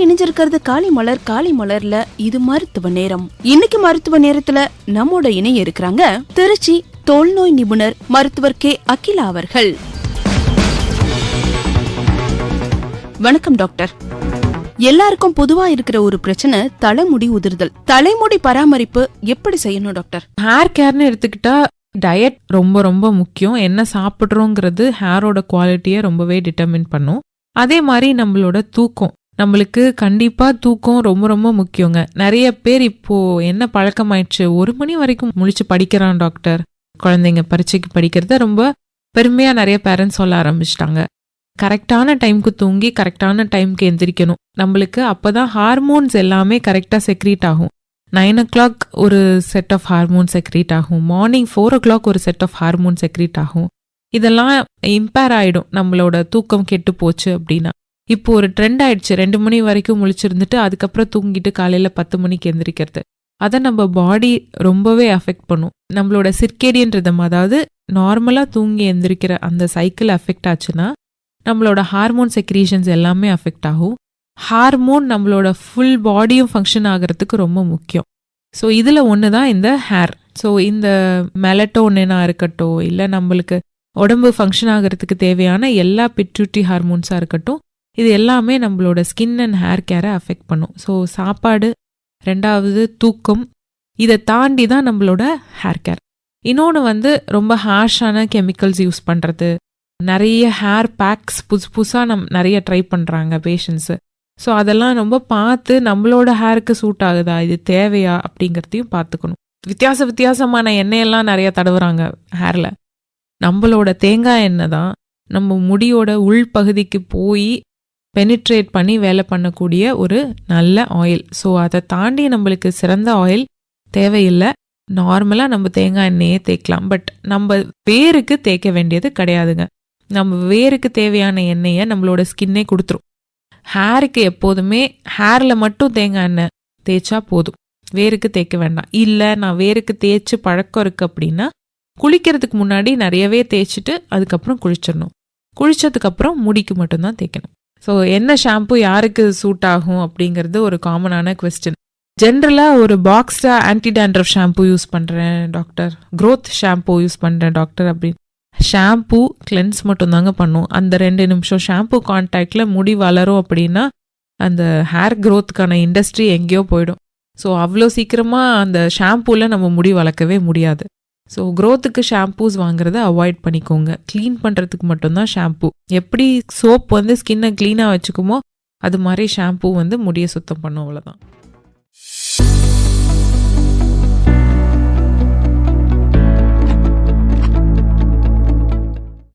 இணைஞ்சிருக்கிறது காலை மலர் காலை மலர்ல இது மருத்துவ நேரம். இன்னைக்கு மருத்துவ நேரத்துல நம்மோட இணைய இருக்கிறாங்க திருச்சி தோல்நோய் நிபுணர் மருத்துவர் கே. அகிலா அவர்கள். வணக்கம் டாக்டர். எல்லாருக்கும் பொதுவா இருக்கிற ஒரு பிரச்சனை தலைமுடி உதிர்தல். தலைமுடி பராமரிப்பு எப்படி செய்யணும் டாக்டர்? ஹேர் கேர்னு எடுத்துக்கிட்டா டயட் ரொம்ப ரொம்ப முக்கியம். என்ன சாப்பிட்றோங்கிறது ஹேரோட குவாலிட்டியை ரொம்பவே டிட்டர்மின் பண்ணும். அதே மாதிரி நம்மளோட தூக்கம். நம்மளுக்கு கண்டிப்பாக தூக்கம் ரொம்ப ரொம்ப முக்கியங்க. நிறைய பேர் இப்போ என்ன பழக்கமாயிடுச்சு? ஒரு மணி வரைக்கும் முழிச்சு படிக்கிறான் டாக்டர். குழந்தைங்க பரீட்சைக்கு படிக்கிறத ரொம்ப பெருமையாக நிறைய பேரண்ட்ஸ் சொல்ல ஆரம்பிச்சிட்டாங்க. கரெக்டான டைம்க்கு தூங்கி கரெக்டான டைமுக்கு எந்திரிக்கணும். நம்மளுக்கு அப்பதான் ஹார்மோன்ஸ் எல்லாமே கரெக்டாக செக்ரீட் ஆகும். நைன் ஓ கிளாக் ஒரு செட் ஆஃப் ஹார்மோன் செக்ரீட் ஆகும். மார்னிங் ஃபோர் ஓ கிளாக் ஒரு செட் ஆஃப் ஹார்மோன் செக்ரீட் ஆகும். இதெல்லாம் இம்பேர் ஆகிடும் நம்மளோட தூக்கம் கெட்டு போச்சு அப்படின்னா. இப்போ ஒரு ட்ரெண்ட் ஆயிடுச்சு. ரெண்டு மணி வரைக்கும் முழிச்சிருந்துட்டு அதுக்கப்புறம் தூங்கிட்டு காலையில பத்து மணிக்கு எந்திரிக்கிறது. அதை நம்ம பாடி ரொம்பவே அஃபெக்ட் பண்ணும். நம்மளோட சிர்கேடியன் ரிதம் அதாவது நார்மலா தூங்கி எந்திரிக்கிற அந்த சைக்கிள் அஃபெக்ட் ஆச்சுன்னா நம்மளோட ஹார்மோன் செக்ரீஷன்ஸ் எல்லாமே அஃபெக்ட் ஆகும். ஹார்மோன் நம்மளோட ஃபுல் பாடியும் ஃபங்க்ஷன் ஆகிறதுக்கு ரொம்ப முக்கியம். ஸோ இதில் ஒன்று தான் இந்த ஹேர் ஸோ இந்த மெலட்டோனா இருக்கட்டும் இல்லை நம்மளுக்கு உடம்பு ஃபங்க்ஷன் ஆகிறதுக்கு தேவையான எல்லா பிட்யூட்டி ஹார்மோன்ஸாக இருக்கட்டும் இது எல்லாமே நம்மளோட ஸ்கின் அண்ட் ஹேர் கேரை அஃபெக்ட் பண்ணும். ஸோ சாப்பாடு ரெண்டாவது தூக்கம் இதை தாண்டி தான் நம்மளோட ஹேர் கேர் இன்னொன்று வந்து ரொம்ப ஹார்ஷான கெமிக்கல்ஸ் யூஸ் பண்ணுறது நிறைய ஹேர் பேக்ஸ் புதுசு புதுசாக நம் நிறைய ட்ரை பண்ணுறாங்க பேஷண்ட்ஸு ஸோ அதெல்லாம் ரொம்ப பார்த்து நம்மளோட ஹேருக்கு சூட் ஆகுதா? இது தேவையா? அப்படிங்கிறதையும் பார்த்துக்கணும். வித்தியாச வித்தியாசமான எண்ணெயெல்லாம் நிறைய தடவுறாங்க ஹேரில் நம்மளோட தேங்காய் எண்ணெய் தான் நம்ம முடியோட உள்பகுதிக்கு போய் பெனிட்ரேட் பண்ணி வேலை பண்ணக்கூடிய ஒரு நல்ல ஆயில் ஸோ அதை தாண்டி நம்மளுக்கு சிறந்த ஆயில் தேவையில்லை. நார்மலாக நம்ம தேங்காய் எண்ணெயே தேய்க்கலாம். பட் நம்ம வேருக்கு தேய்க்க வேண்டியது கிடையாதுங்க. நம்ம வேருக்கு தேவையான எண்ணெயை நம்மளோட ஸ்கின்னே கொடுத்துரும். ஹேருக்கு எப்போதுமே ஹேரில் மட்டும் தேங்காய் எண்ணெய் தேய்ச்சா போதும். வேருக்கு தேய்க்க வேண்டாம். இல்லை நான் வேருக்கு தேய்ச்சி பழக்கம் இருக்கு அப்படின்னா குளிக்கிறதுக்கு முன்னாடி நிறையவே தேய்ச்சிட்டு அதுக்கப்புறம் குளிச்சிடணும். குளிச்சதுக்கப்புறம் முடிக்கு மட்டும்தான் தேய்க்கணும். ஸோ என்ன ஷாம்பு யாருக்கு சூட் ஆகும் அப்படிங்கிறது ஒரு காமனான கொஸ்டின் ஜென்ரலாக ஒரு பாக்ஸ்டா ஆன்டி டேண்ட்ரஃப் ஷாம்பு யூஸ் பண்ணுறேன் டாக்டர் க்ரோத் ஷாம்பு யூஸ் பண்ணுறேன் டாக்டர் அப்படின்னு. ஷாம்பு கிளென்ஸ் மட்டும்தாங்க பண்ணும். அந்த ரெண்டு நிமிஷம் ஷாம்பு கான்டாக்டில் முடி வளரும் அப்படின்னா அந்த ஹேர் க்ரோத்துக்கான இண்டஸ்ட்ரி எங்கேயோ போயிடும். ஸோ அவ்வளோ சீக்கிரமாக அந்த ஷாம்பூவில் நம்ம முடி வளர்க்கவே முடியாது. ஸோ க்ரோத்துக்கு ஷாம்பூஸ் வாங்குறத அவாய்ட் பண்ணிக்கோங்க. க்ளீன் பண்ணுறதுக்கு மட்டும்தான் ஷாம்பூ எப்படி சோப் வந்து ஸ்கின்னை க்ளீனாக வச்சுக்குமோ அது மாதிரி ஷாம்பூ வந்து முடியை சுத்தம் பண்ணும் அவ்வளோதான்